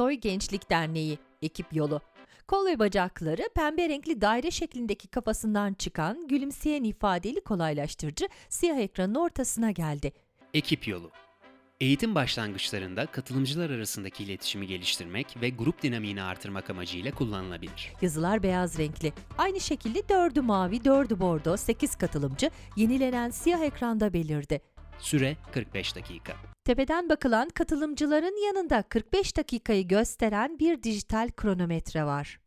Toy Gençlik Derneği ekip yolu. Kol ve bacakları pembe renkli daire şeklindeki kafasından çıkan gülümseyen ifadeli kolaylaştırıcı siyah ekranın ortasına geldi. Ekip yolu. Eğitim başlangıçlarında katılımcılar arasındaki iletişimi geliştirmek ve grup dinamiğini artırmak amacıyla kullanılabilir. Yazılar beyaz renkli. Aynı şekilde dördü mavi, dördü bordo, 8 katılımcı yenilenen siyah ekranda belirdi. Süre 45 dakika. Tepeden bakılan katılımcıların yanında 45 dakikayı gösteren bir dijital kronometre var.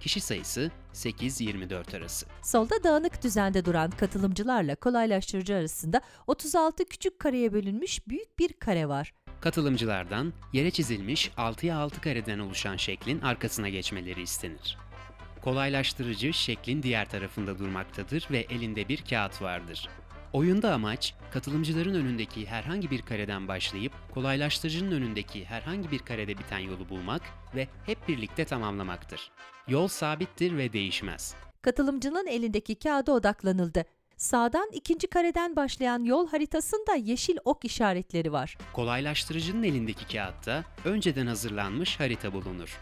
Kişi sayısı 8-24 arası. Solda dağınık düzende duran katılımcılarla kolaylaştırıcı arasında 36 küçük kareye bölünmüş büyük bir kare var. Katılımcılardan yere çizilmiş 6'ya 6 kareden oluşan şeklin arkasına geçmeleri istenir. Kolaylaştırıcı şeklin diğer tarafında durmaktadır ve elinde bir kağıt vardır. Oyunda amaç, katılımcıların önündeki herhangi bir kareden başlayıp kolaylaştırıcının önündeki herhangi bir karede biten yolu bulmak ve hep birlikte tamamlamaktır. Yol sabittir ve değişmez. Katılımcının elindeki kağıda odaklanıldı. Sağdan ikinci kareden başlayan yol haritasında yeşil ok işaretleri var. Kolaylaştırıcının elindeki kağıtta önceden hazırlanmış harita bulunur.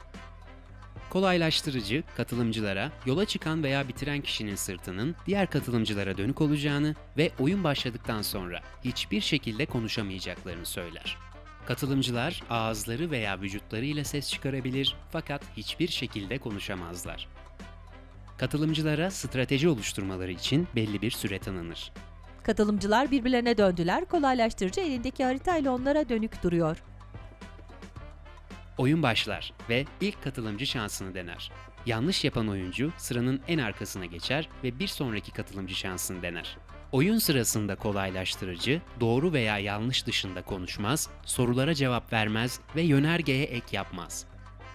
Kolaylaştırıcı, katılımcılara yola çıkan veya bitiren kişinin sırtının diğer katılımcılara dönük olacağını ve oyun başladıktan sonra hiçbir şekilde konuşamayacaklarını söyler. Katılımcılar ağızları veya vücutlarıyla ses çıkarabilir fakat hiçbir şekilde konuşamazlar. Katılımcılara strateji oluşturmaları için belli bir süre tanınır. Katılımcılar birbirlerine döndüler. Kolaylaştırıcı elindeki haritayla onlara dönük duruyor. Oyun başlar ve ilk katılımcı şansını dener. Yanlış yapan oyuncu sıranın en arkasına geçer ve bir sonraki katılımcı şansını dener. Oyun sırasında kolaylaştırıcı, doğru veya yanlış dışında konuşmaz, sorulara cevap vermez ve yönergeye ek yapmaz.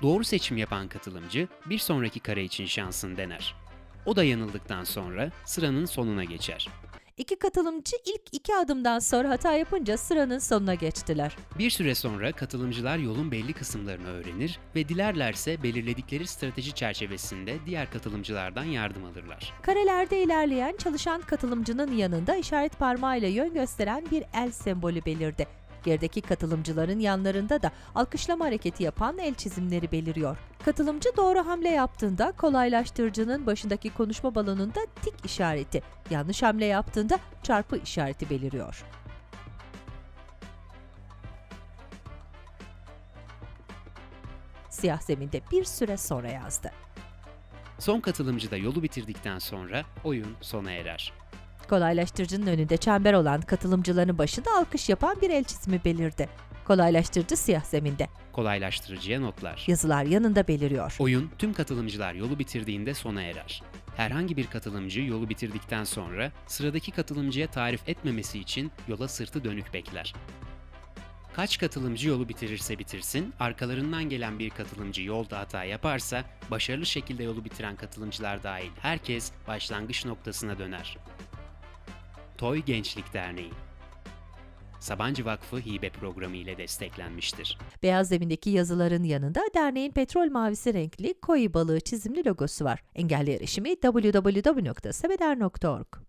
Doğru seçim yapan katılımcı bir sonraki kare için şansını dener. O da yanıldıktan sonra sıranın sonuna geçer. İki katılımcı ilk iki adımdan sonra hata yapınca sıranın sonuna geçtiler. Bir süre sonra katılımcılar yolun belli kısımlarını öğrenir ve dilerlerse belirledikleri strateji çerçevesinde diğer katılımcılardan yardım alırlar. Karelerde ilerleyen çalışan katılımcının yanında işaret parmağıyla yön gösteren bir el sembolü belirdi. Gerideki katılımcıların yanlarında da alkışlama hareketi yapan el çizimleri beliriyor. Katılımcı doğru hamle yaptığında kolaylaştırıcının başındaki konuşma balonunda tik işareti, yanlış hamle yaptığında çarpı işareti beliriyor. Siyah zeminde bir süre sonra yazdı. Son katılımcı da yolu bitirdikten sonra oyun sona erer. Kolaylaştırıcının önünde çember olan katılımcıların başında alkış yapan bir el çizimi belirdi. Kolaylaştırıcı siyah zeminde. Kolaylaştırıcıya notlar. Yazılar yanında beliriyor. Oyun tüm katılımcılar yolu bitirdiğinde sona erer. Herhangi bir katılımcı yolu bitirdikten sonra sıradaki katılımcıya tarif etmemesi için yola sırtı dönük bekler. Kaç katılımcı yolu bitirirse bitirsin, arkalarından gelen bir katılımcı yolda hata yaparsa, başarılı şekilde yolu bitiren katılımcılar dahil herkes başlangıç noktasına döner. Toy Gençlik Derneği Sabancı Vakfı hibe programı ile desteklenmiştir. Beyaz zemindeki yazıların yanında derneğin petrol mavisi renkli koyu balığı çizimli logosu var. Engelli erişimi www.sebeder.org.